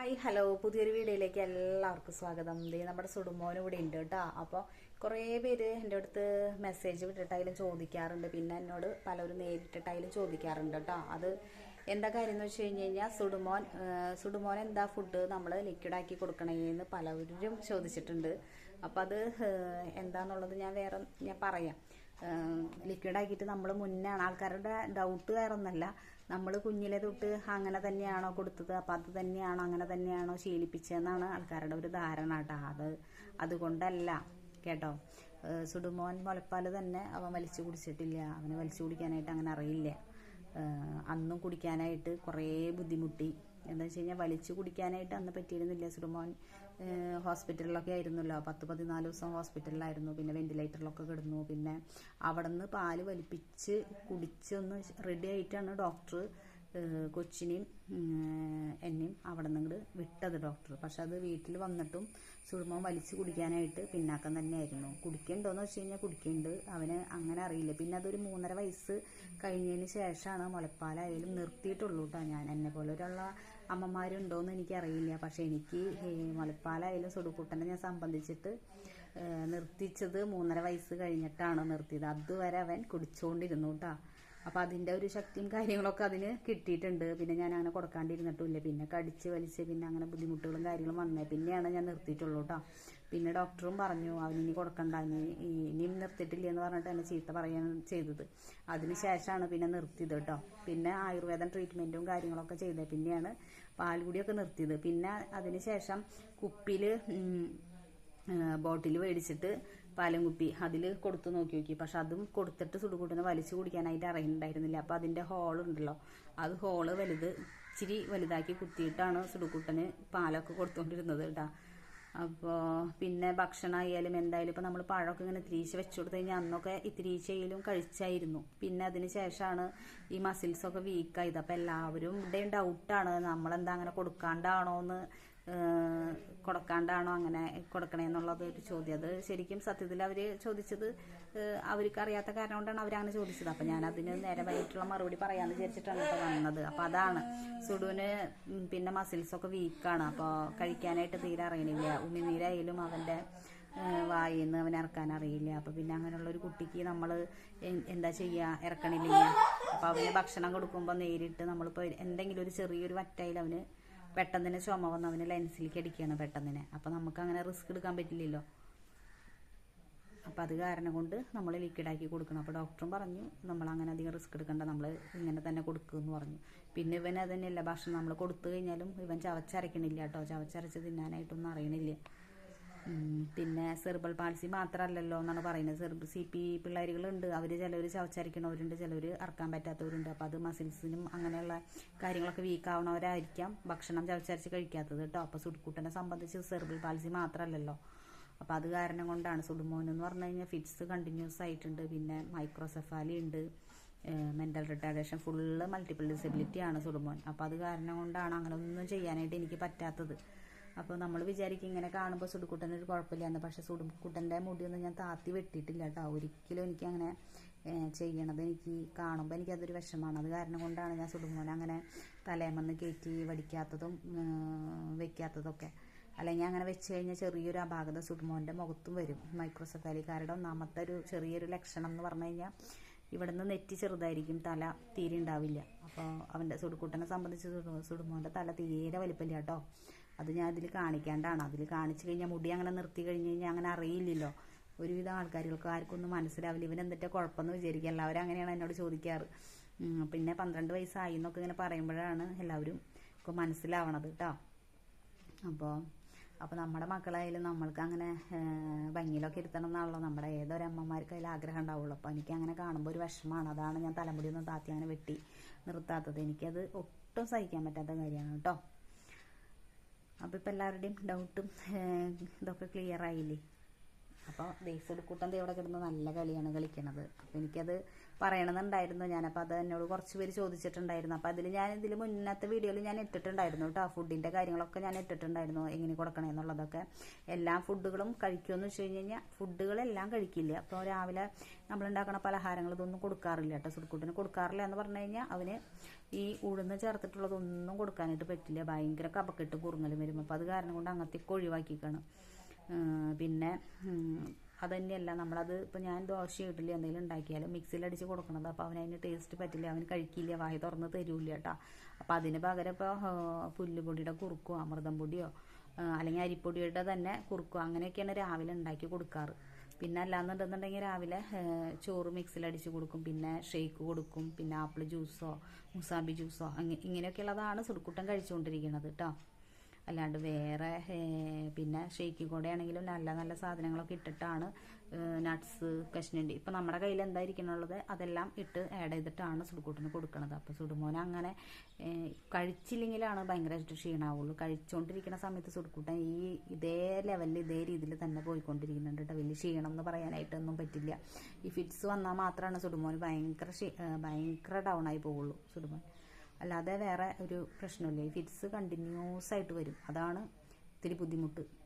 Hi hello. പുതിയൊരു വീഡിയോയിലേക്ക് എല്ലാവർക്കും സ്വാഗതം. ദേ നമ്മുടെ സുടുമോൻ ഇവിടെ ഉണ്ട് കേട്ടോ. അപ്പോൾ കുറേ പേര് എന്റെ അടുത്ത് മെസ്സേജ് വിട്ടിട്ടായാലും ചോദിക്കാറുണ്ട്. പിന്നെ എന്നോട് പലരും നേരിട്ടിട്ടായാലും ചോദിക്കാറുണ്ട് കേട്ടോ. അത് എന്താ കാര്യം എന്ന് വെച്ച് കഴിഞ്ഞ് കഴിഞ്ഞാൽ സുടുമോൻ സുടുമോൻ എന്താ ഫുഡ് നമ്മൾ ലിക്വിഡാക്കി കൊടുക്കണേന്ന് പലരും ചോദിച്ചിട്ടുണ്ട്. അപ്പോൾ അത് എന്താണെന്നുള്ളത് ഞാൻ വേറെ ഞാൻ പറയാം. ലിക്വിഡാക്കിയിട്ട് നമ്മൾ മുന്നാണ്. ആൾക്കാരുടെ ഡൗട്ട് വേറെ ഒന്നല്ല നമ്മൾ കുഞ്ഞിലെ തൊട്ട് അങ്ങനെ തന്നെയാണോ കൊടുത്തത്? അപ്പം അത് തന്നെയാണോ അങ്ങനെ തന്നെയാണോ ശീലിപ്പിച്ചതെന്നാണ് ആൾക്കാരുടെ ഒരു ധാരണ കേട്ടോ അത് അതുകൊണ്ടല്ല കേട്ടോ. സുഡുമോൻ മുലപ്പാൽ തന്നെ അവൻ വലിച്ചു കുടിച്ചിട്ടില്ല. അവന് വലിച്ചു കുടിക്കാനായിട്ട് അങ്ങനെ അറിയില്ല. അന്നും കുടിക്കാനായിട്ട് കുറേ ബുദ്ധിമുട്ടി. എന്താ വെച്ച് കഴിഞ്ഞാൽ വലിച്ചു കുടിക്കാനായിട്ട് അന്ന് പറ്റിയിരുന്നില്ല. സുഡുമോൻ ഹോസ്പിറ്റലിലൊക്കെ ആയിരുന്നല്ലോ. പത്ത് പതിനാല് ദിവസം ഹോസ്പിറ്റലിലായിരുന്നു. പിന്നെ വെന്റിലേറ്ററിലൊക്കെ കിടന്നു. പിന്നെ അവിടെ നിന്ന് പാൽ വലിപ്പിച്ച് കുടിച്ചൊന്ന് റെഡി ആയിട്ടാണ് ഡോക്ടർ കൊച്ചിനെയും എന്നെയും അവിടെ നിന്ന് ഇങ്ങോട്ട് വിട്ടത് ഡോക്ടർ പക്ഷെ അത് വീട്ടിൽ വന്നിട്ടും സുൾമോൻ വലിച്ചു കുടിക്കാനായിട്ട് പിന്നാക്കം തന്നെയായിരുന്നു. കുടിക്കണ്ടോന്ന് വെച്ച് കഴിഞ്ഞാൽ കുടിക്കുന്നുണ്ട്. അവന് അങ്ങനെ അറിയില്ല. പിന്നെ അതൊരു മൂന്നര വയസ്സ് കഴിഞ്ഞതിന് ശേഷമാണ് മുലപ്പാലായാലും നിർത്തിയിട്ടുള്ളൂ കേട്ടോ ഞാൻ. എന്നെ പോലെ ഒരാളെ അമ്മമാരുണ്ടോയെന്ന് എനിക്കറിയില്ല. പക്ഷെ എനിക്ക് മുലപ്പാലായാലും സുടുക്കുട്ടനെ ഞാൻ സംബന്ധിച്ചിട്ട് നിർത്തിച്ചത് മൂന്നര വയസ്സ് കഴിഞ്ഞിട്ടാണ് നിർത്തിയത്. അതുവരെ അവൻ കുടിച്ചുകൊണ്ടിരുന്നു കേട്ടോ അപ്പോൾ അതിന്റെ ഒരു ശക്തിയും കാര്യങ്ങളൊക്കെ അതിന് കിട്ടിയിട്ടുണ്ട്. പിന്നെ ഞാൻ അങ്ങനെ കൊടുക്കാണ്ടിരുന്നിട്ടില്ല പിന്നെ കടിച്ച് വലിച്ച് പിന്നെ അങ്ങനെ ബുദ്ധിമുട്ടുകളും കാര്യങ്ങളും വന്നേ. പിന്നെയാണ് ഞാൻ നിർത്തിയിട്ടുള്ളൂ കേട്ടോ. പിന്നെ ഡോക്ടറും പറഞ്ഞു അവനിനി കൊടുക്കണ്ട. ഇനി ഇനിയും നിർത്തിയിട്ടില്ല എന്ന് പറഞ്ഞിട്ട് എന്നെ ചീത്ത പറയുകയാണ് ചെയ്തത്. അതിന് ശേഷമാണ് പിന്നെ നിർത്തിയത് കേട്ടോ. പിന്നെ ആയുർവേദം ട്രീറ്റ്മെന്റും കാര്യങ്ങളൊക്കെ ചെയ്തത് പിന്നെയാണ് പാൽകുടിയൊക്കെ നിർത്തിയത്. പിന്നെ അതിന് ശേഷം കുപ്പിയിൽ ബോട്ടിൽ മേടിച്ചിട്ട് പാലും കുപ്പി അതിൽ കൊടുത്തു നോക്കി നോക്കി. പക്ഷെ അതും കൊടുത്തിട്ട് സുടുകൂട്ടിന് വലിച്ചു കുടിക്കാനായിട്ട് അറിയുന്നുണ്ടായിരുന്നില്ല. അപ്പം അതിന്റെ ഹോൾ ഉണ്ടല്ലോ. അത് ഹോൾ വലുത് ഇച്ചിരി വലുതാക്കി കുത്തിയിട്ടാണ് സുടുകൂട്ടന് പാലൊക്കെ കൊടുത്തുകൊണ്ടിരുന്നത് കേട്ടോ അപ്പോൾ പിന്നെ ഭക്ഷണം ഭക്ഷണമായാലും എന്തായാലും ഇപ്പോൾ നമ്മൾ പഴമൊക്കെ ഇങ്ങനെ തിരിച്ച് വെച്ചു കൊടുത്തു കഴിഞ്ഞാൽ അന്നൊക്കെ ഇത്തിരിച്ചയിലും കഴിച്ചായിരുന്നു. പിന്നെ അതിന് ശേഷമാണ് ഈ മസിൽസൊക്കെ വീക്കായത് അപ്പോൾ എല്ലാവരും ഇവിടെയും ഡൗട്ടാണ് നമ്മളെന്താ അങ്ങനെ കൊടുക്കാണ്ടാണോ എന്ന് കൊടുക്കാണ്ടാണോ അങ്ങനെ കൊടുക്കണേന്നുള്ളത് ഒരു ചോദ്യം. അത് ശരിക്കും സത്യത്തിൽ അവർ ചോദിച്ചത് അവർക്ക് അറിയാത്ത കാരണം കൊണ്ടാണ് അവരങ്ങനെ ചോദിച്ചത്. അപ്പം ഞാൻ അതിന് നേരെ വൈകിട്ടുള്ള മറുപടി പറയാമെന്ന് വിചാരിച്ചിട്ടാണ് ഇപ്പോൾ വന്നത്. അപ്പോൾ അതാണ്. സുഡുവിന് പിന്നെ മസിൽസൊക്കെ വീക്കാണ് അപ്പോൾ കഴിക്കാനായിട്ട് തീരെ അറിയണില്ല. ഉമിനീരായാലും അവന്റെ വായിൽ നിന്ന് അവൻ ഇറക്കാൻ അറിയില്ല. അപ്പോൾ പിന്നെ അങ്ങനെയുള്ള ഒരു കുട്ടിക്ക് നമ്മൾ എന്താ ചെയ്യുക ഇറക്കണില്ല. അപ്പോൾ അവന് ഭക്ഷണം കൊടുക്കുമ്പോൾ നേരിട്ട് നമ്മളിപ്പോൾ എന്തെങ്കിലും ഒരു ചെറിയൊരു വറ്റയിൽ അവന് പെട്ടെന്ന് തന്നെ ചുമ വന്ന് അവന് ലെൻസിലേക്ക് അടിക്കുകയാണ് പെട്ടെന്ന് തന്നെ. അപ്പോൾ നമുക്ക് അങ്ങനെ റിസ്ക് എടുക്കാൻ പറ്റില്ലല്ലോ. അപ്പോൾ അത് കാരണം കൊണ്ട് നമ്മൾ ലിക്വിഡാക്കി കൊടുക്കണം. അപ്പോൾ ഡോക്ടറും പറഞ്ഞു നമ്മൾ അങ്ങനെ അധികം റിസ്ക് എടുക്കണ്ട. നമ്മൾ ഇങ്ങനെ തന്നെ കൊടുക്കുമെന്ന് പറഞ്ഞു. പിന്നെ ഇവൻ അത് ഭക്ഷണം നമ്മൾ കൊടുത്തു കഴിഞ്ഞാലും ഇവൻ ചവച്ചരക്കണില്ല കേട്ടോ. ചവച്ചരച്ച് തിന്നാനായിട്ടൊന്നും അറിയണില്ല. പിന്നെ സെർബൽ പാൾസി മാത്രമല്ലല്ലോ എന്നാണ് പറയുന്നത്. സെർബ് സി പി പിള്ളേരുകളുണ്ട്. അവർ ചിലവർ ചവച്ചരക്കണവരുണ്ട് ചിലവർ അറക്കാൻ പറ്റാത്തവരുണ്ട്. അപ്പോൾ അത് മസിൽസിനും അങ്ങനെയുള്ള കാര്യങ്ങളൊക്കെ വീക്ക് ആവണവരായിരിക്കാം ഭക്ഷണം ചവച്ചരച്ച് കഴിക്കാത്തത് കേട്ടോ അപ്പോൾ സുഡ്കൂട്ടനെ സംബന്ധിച്ച് സെർബൽ പാൾസി മാത്രമല്ലല്ലോ അപ്പോൾ അത് കാരണം കൊണ്ടാണ് സുഡുമോൻ എന്ന് പറഞ്ഞു കഴിഞ്ഞാൽ ഫിറ്റ്സ് കണ്ടിന്യൂസ് ആയിട്ടുണ്ട്. പിന്നെ മൈക്രോസെഫാലി ഉണ്ട്. Mental retardation full multiple disability ആണ് സുഡുമോൻ അപ്പോൾ അത് കാരണം കൊണ്ടാണ് അങ്ങനെ ഒന്നും ചെയ്യാനായിട്ട് എനിക്ക് പറ്റാത്തത്. അപ്പോൾ നമ്മൾ വിചാരിക്കും ഇങ്ങനെ കാണുമ്പോൾ സുടുക്കുട്ടന്റെ ഒരു കുഴപ്പമില്ലാന്ന്. പക്ഷേ സുടുക്കുട്ടന്റെ മുടിയൊന്നും ഞാൻ താത്തി വെട്ടിയിട്ടില്ല കേട്ടോ. ഒരിക്കലും എനിക്ക് അങ്ങനെ ചെയ്യണത് എനിക്ക് കാണുമ്പോൾ എനിക്കതൊരു വിഷമമാണ് അത് കാരണം കൊണ്ടാണ് ഞാൻ സുടുമോനെ അങ്ങനെ തലേമെന്ന് കയറ്റി വടിക്കാത്തതും വെക്കാത്തതൊക്കെ. അല്ലെങ്കിൽ അങ്ങനെ വെച്ച് കഴിഞ്ഞാൽ ചെറിയൊരു അപാകത സുടുമോന്റെ മുഖത്തും വരും. മൈക്രോസെഫാലിക്കാരുടെ ഒന്നാമത്തെ ഒരു ചെറിയൊരു ലക്ഷണം എന്ന് പറഞ്ഞു കഴിഞ്ഞാൽ ഇവിടുന്ന് നെറ്റി ചെറുതായിരിക്കും തല തീരെ ഉണ്ടാവില്ല. അപ്പോൾ അവന്റെ സുടുക്കുട്ടനെ സംബന്ധിച്ച് സുടുമോന്റെ തല തീരെ വലിപ്പമില്ല കേട്ടോ. അത് ഞാൻ അതിൽ കാണിക്കാണ്ടാണ്. അതിൽ കാണിച്ചു കഴിഞ്ഞാൽ മുടി അങ്ങനെ നിർത്തി കഴിഞ്ഞ് കഴിഞ്ഞാൽ അങ്ങനെ അറിയില്ലല്ലോ. ഒരുവിധം ആൾക്കാർക്ക് ഒന്നും മനസ്സിലാവില്ല. ഇവൻ എന്തിന്റെ കുഴപ്പമെന്ന് വിചാരിക്കുക. എല്ലാവരും അങ്ങനെയാണ് എന്നോട് ചോദിക്കാറ്. പിന്നെ പന്ത്രണ്ട് വയസ്സായി എന്നൊക്കെ ഇങ്ങനെ പറയുമ്പോഴാണ് എല്ലാവരും ഒക്കെ മനസ്സിലാവണത് കേട്ടോ അപ്പോൾ അപ്പോൾ നമ്മുടെ മക്കളായാലും നമ്മൾക്ക് അങ്ങനെ ഭംഗിയിലൊക്കെ ഇരുത്തണം എന്നാണല്ലോ നമ്മുടെ ഏതൊരു അമ്മമാർക്ക് അതിൽ ആഗ്രഹം ഉണ്ടാവുള്ളൂ. അപ്പോൾ എനിക്ക് അങ്ങനെ കാണുമ്പോൾ ഒരു വിഷമമാണ്. അതാണ് ഞാൻ തലമുടി ഒന്ന് താത്തി അങ്ങനെ വെട്ടി നിർത്താത്തത്. എനിക്കത് ഒട്ടും സഹിക്കാൻ പറ്റാത്ത കാര്യമാണ് കേട്ടോ അപ്പോൾ ഇപ്പോൾ എല്ലാവരുടെയും ഡൗട്ടും ഇതൊക്കെ ക്ലിയർ ആയില്ലേ? അപ്പോൾ ദേശെടുക്കൂട്ടം ഇവിടെ കിടന്ന് നല്ല കളിയാണ് കളിക്കണത്. അപ്പോൾ എനിക്കത് പറയണമെന്നുണ്ടായിരുന്നു. ഞാനപ്പോൾ അത് എന്നോട് കുറച്ച് പേര് ചോദിച്ചിട്ടുണ്ടായിരുന്നു. അപ്പോൾ അതിൽ ഞാൻ ഇതിൽ മുന്നത്തെ വീഡിയോയിൽ ഞാൻ ഇട്ടിട്ടുണ്ടായിരുന്നു കേട്ടോ ഫുഡിന്റെ കാര്യങ്ങളൊക്കെ ഞാൻ ഇട്ടിട്ടുണ്ടായിരുന്നു. എങ്ങനെ കൊടുക്കണേ എന്നുള്ളതൊക്കെ. എല്ലാ ഫുഡുകളും കഴിക്കുമെന്ന് വെച്ച് കഴിഞ്ഞ് കഴിഞ്ഞാൽ ഫുഡുകളെല്ലാം കഴിക്കില്ല. അപ്പോൾ രാവിലെ നമ്മളുണ്ടാക്കണ പലഹാരങ്ങൾ ഇതൊന്നും കൊടുക്കാറില്ല കേട്ടോ സുടുക്കൂട്ടിന് കൊടുക്കാറില്ല എന്ന് പറഞ്ഞു കഴിഞ്ഞാൽ അവന് ഈ ഉഴുന്ന് ചേർത്തിട്ടുള്ളതൊന്നും കൊടുക്കാനായിട്ട് പറ്റില്ല. ഭയങ്കര കപക്കെട്ട് കുറുങ്ങലും വരും അപ്പോൾ അത് കാരണം കൊണ്ട് അങ്ങനത്തെയൊക്കെ ഒഴിവാക്കിക്കണം. പിന്നെ അത് തന്നെയല്ല നമ്മളത് ഇപ്പോൾ ഞാൻ ദോശ ഇഡ്ഡലി എന്തെങ്കിലും ഉണ്ടാക്കിയാലും മിക്സിയിലടിച്ച് കൊടുക്കണത് അപ്പോൾ അവന് അതിന് ടേസ്റ്റ് പറ്റില്ല അവന് കഴിക്കില്ല വായ തുറന്ന് തരൂല കേട്ടോ അപ്പോൾ അതിന് പകരം ഇപ്പോൾ പുല്ലുപൊടിയുടെ കുറുക്കോ അമൃതം പൊടിയോ അല്ലെങ്കിൽ അരിപ്പൊടിയുടെ തന്നെ കുറുക്കോ അങ്ങനെയൊക്കെയാണ് രാവിലെ ഉണ്ടാക്കി കൊടുക്കാറ്. പിന്നെ അല്ലാന്നുണ്ടെന്നുണ്ടെങ്കിൽ രാവിലെ ചോറ് ചോറ് മിക്സിലടിച്ച് കൊടുക്കും പിന്നെ ഷേക്ക് കൊടുക്കും പിന്നെ ആപ്പിൾ ജ്യൂസോ മുസാബി ജ്യൂസോ അങ്ങനെ ഇങ്ങനെയൊക്കെയുള്ളതാണ് സുടുക്കുട്ടൻ കഴിച്ചുകൊണ്ടിരിക്കുന്നത് കേട്ടോ അല്ലാണ്ട് വേറെ പിന്നെ ഷേക്കിൽ കൂടെ ആണെങ്കിലും നല്ല നല്ല സാധനങ്ങളൊക്കെ ഇട്ടിട്ടാണ് നട്ട്സ് കഷ്ണണ്ടി. ഇപ്പം നമ്മുടെ കയ്യിൽ എന്തായിരിക്കണുള്ളത് അതെല്ലാം ഇട്ട് ആഡ് ചെയ്തിട്ടാണ് സുടുകൂട്ടിന് കൊടുക്കുന്നത് അപ്പോൾ സുടുമോൻ അങ്ങനെ കഴിച്ചില്ലെങ്കിലാണ് ഭയങ്കരമായിട്ട് ക്ഷീണാവുള്ളൂ. കഴിച്ചുകൊണ്ടിരിക്കുന്ന സമയത്ത് സുടുക്കൂട്ടൻ ഈ ഇതേ ലെവലിൽ ഇതേ രീതിയിൽ തന്നെ പോയിക്കൊണ്ടിരിക്കുന്നുണ്ട് കേട്ടോ വലിയ ക്ഷീണം എന്ന് പറയാനായിട്ടൊന്നും പറ്റില്ല. ഈ ഫിറ്റ്സ് വന്നാൽ മാത്രമാണ് സുടുമോന് ഭയങ്കര ഭയങ്കര ഡൗൺ ആയി പോവുള്ളൂ സുടുമോൻ. അല്ലാതെ വേറെ ഒരു പ്രശ്നമില്ല ഈ ഫിറ്റ്സ് കണ്ടിന്യൂസ് ആയിട്ട് വരും. അതാണ് ഇത്തിരി ബുദ്ധിമുട്ട്.